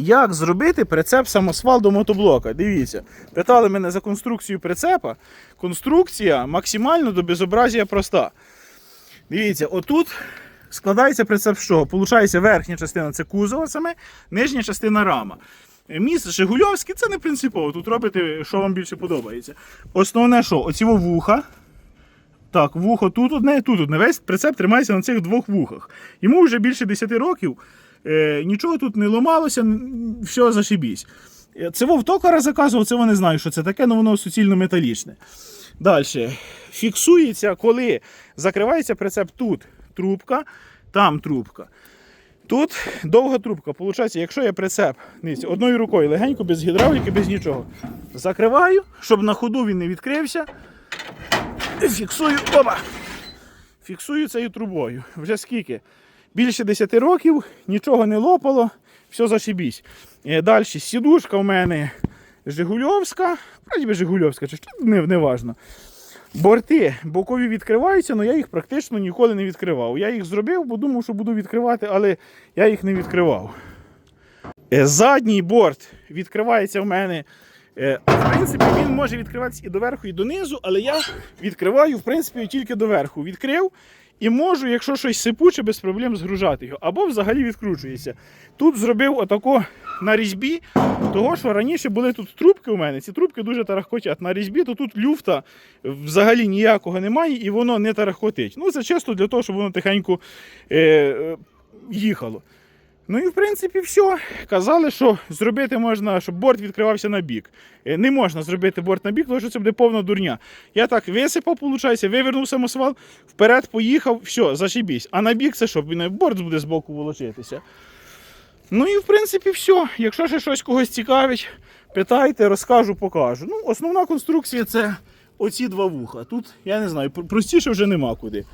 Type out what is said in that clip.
Як зробити прицеп самосвал до мотоблока? Дивіться, питали мене за конструкцію прицепа. Конструкція максимально до безобразія проста. Дивіться, отут складається прицеп з чого? Получається верхня частина це кузова саме, нижня частина рама. Міст Жигульовський це не принципово. Тут робите, що вам більше подобається. Основне, що оці вуха. Так, вухо тут одне, тут одне. Весь прицеп тримається на цих двох вухах. Йому вже більше 10 років. Е, нічого тут не ламалося, все зашибісь. Е, Це вов токара заказував, це вони знають, що це таке, але воно суцільно металічне. Далі. Фіксується, коли закривається прицеп тут трубка, там трубка. Тут довга трубка. Получається, якщо я прицеп дивіться, одною рукою легенько, без гідравліки, без нічого. Закриваю, щоб на ходу він не відкрився. Фіксую. Опа! Фіксую цією трубою. Вже скільки? Більше 10 років, нічого не лопало, все зашибісь. Далі сідушка в мене Жигульовська, би Жигульовська, чи що не, не важно. Борти бокові відкриваються, але я їх практично ніколи не відкривав. Я їх зробив, бо думав, що буду відкривати, але я їх не відкривав. Е, Задній борт відкривається в мене. Е, В принципі, він може відкриватися і доверху, і донизу, але я відкриваю в принципі тільки доверху. Відкрив і можу, якщо щось сипуче, без проблем згружати його. Або взагалі відкручується. Тут зробив отако на різьбі, того що раніше були тут трубки у мене. Ці трубки дуже тарахкотять. На різьбі, то тут люфта взагалі ніякого немає і воно не тарахкотить. Ну, це чисто для того, щоб воно тихенько е, е, їхало. Ну і в принципі все. Казали, що зробити можна, щоб борт відкривався на бік. Е, Не можна зробити борт на бік, тому що це буде повна дурня. Я так висипав, виходить, вивернув самосвал, вперед поїхав, все, зашибісь. А на бік це що? Борт буде збоку волочитися. Ну і в принципі все. Якщо ще щось когось цікавить, питайте, розкажу, покажу. Ну, основна конструкція це оці два вуха. Тут, я не знаю, простіше вже нема куди.